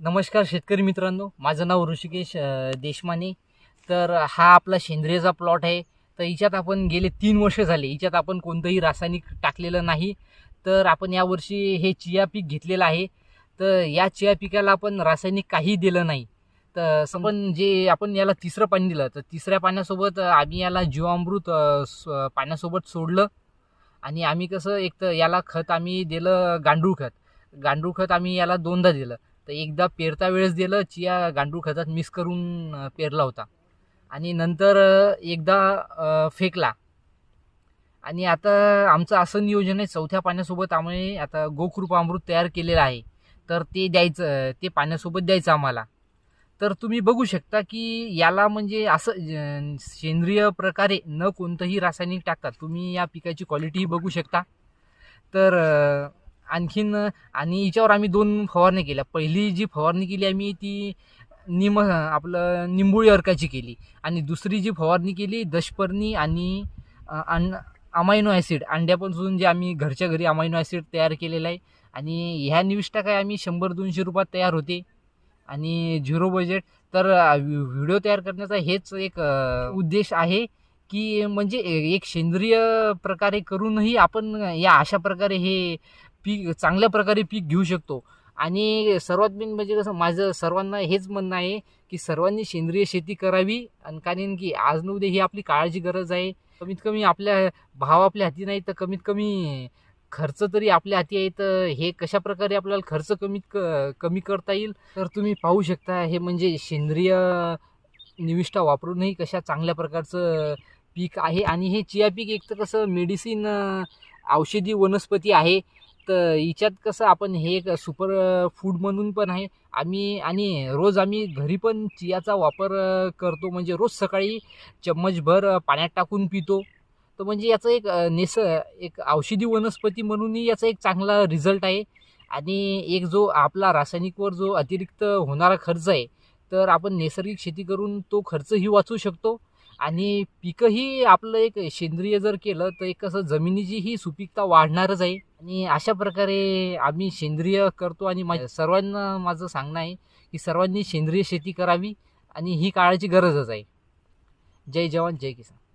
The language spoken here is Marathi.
नमस्कार शेतकरी मित्रांनो माझं नाव ऋषिकेश देशमाने. तर हा आपला सेंद्रियचा प्लॉट आहे. तर हिच्यात आपण गेले तीन वर्ष झाले. हिच्यात आपण कोणतंही रासायनिक टाकलेलं नाही. तर आपण यावर्षी हे चिया पीक घेतलेलं आहे. तर या चिया पिकाला आपण रासायनिक काही दिलं नाही. तर आपण जे आपण याला तिसरं पाणी दिलं तर तिसऱ्या पाण्यासोबत आम्ही याला जीवामृत पाण्यासोबत सोडलं. आणि आम्ही कसं एक तर याला खत आम्ही दिलं गांडूळ खत. गांडूळ खत आम्ही याला दोनदा दिलं. तर एकदा पेरता वेळेस दिलं चिया गांडूळ खतात मिक्स करून पेरला होता. आणि नंतर एकदा फेकला. आणि आता आमचं असं नियोजन आहे चौथ्या पाण्यासोबत आम्ही आता गोकृपामृत तयार केलेलं आहे. तर ते द्यायचं ते पाण्यासोबत द्यायचं आम्हाला. तर तुम्ही बघू शकता की याला म्हणजे असं सेंद्रिय प्रकारे न कोणतंही रासायनिक टाकतात तुम्ही या पिकाची क्वालिटीही बघू शकता. तर आणखीन आणि हिच्यावर आम्ही दोन फवारणी केल्या. पहिली जी फवारणी केली आम्ही ती निम आपलं निंबोळी अर्काची केली. आणि दुसरी जी फवारणी केली दशपर्णी आणि अन अमायनो ॲसिड. अंड्यापासून जे आम्ही घरच्या घरी अमायनो ॲसिड तयार केलेलं आहे. आणि ह्या निविष्टा काय आम्ही शंभर दोनशे रुपयात तयार होते. आणि झिरो बजेट. तर व्हिडिओ तयार करण्याचा हेच एक उद्देश आहे की म्हणजे एक सेंद्रिय प्रकारे करूनही आपण या अशा प्रकारे हे पीक चांगल्या प्रकारे पीक घेऊ शकतो. आणि सर्वात मेन म्हणजे कसं माझं सर्वांना हेच म्हणणं आहे की सर्वांनी सेंद्रिय शेती करावी आणि कारण की आज न उद्या ही आपली काळाची गरज आहे. कमीत कमी आपल्या भाव आपल्या हाती नाही तर कमीत कमी खर्च तरी आपल्या हाती आहे. तर हे कशा प्रकारे आपल्याला खर्च कमीत क कमी करता येईल तर तुम्ही पाहू शकता. हे म्हणजे सेंद्रिय निविष्ठा वापरूनही कशा चांगल्या प्रकारचं पीक आहे. आणि हे चिया पीक एक तर कसं मेडिसिन औषधी वनस्पती आहे. तर हिच्यात कसं आपण हे एक सुपर फूड म्हणून पण आहे. आम्ही आणि रोज आम्ही घरी पण चियाचा वापर करतो. म्हणजे रोज सकाळी चम्मचभर पाण्यात टाकून पितो. तर म्हणजे याचं एक नेस एक औषधी वनस्पती म्हणूनही याचा एक चांगला रिझल्ट आहे. आणि एक जो आपला रासायनिकवर जो अतिरिक्त होणारा खर्च आहे तर आपण नैसर्गिक शेती करून तो खर्चही वाचू शकतो. आणि पिकंही आपलं एक सेंद्रिय जर केलं तर एक कसं जमिनीची ही सुपीकता वाढणारच आहे. आणि अशा प्रकारे आम्ही सेंद्रिय करतो आणि मा- सर्वांना माझं सांगणं आहे की सर्वांनी सेंद्रिय शेती करावी आणि ही काळाची गरजच आहे. जय जवान जय किसान.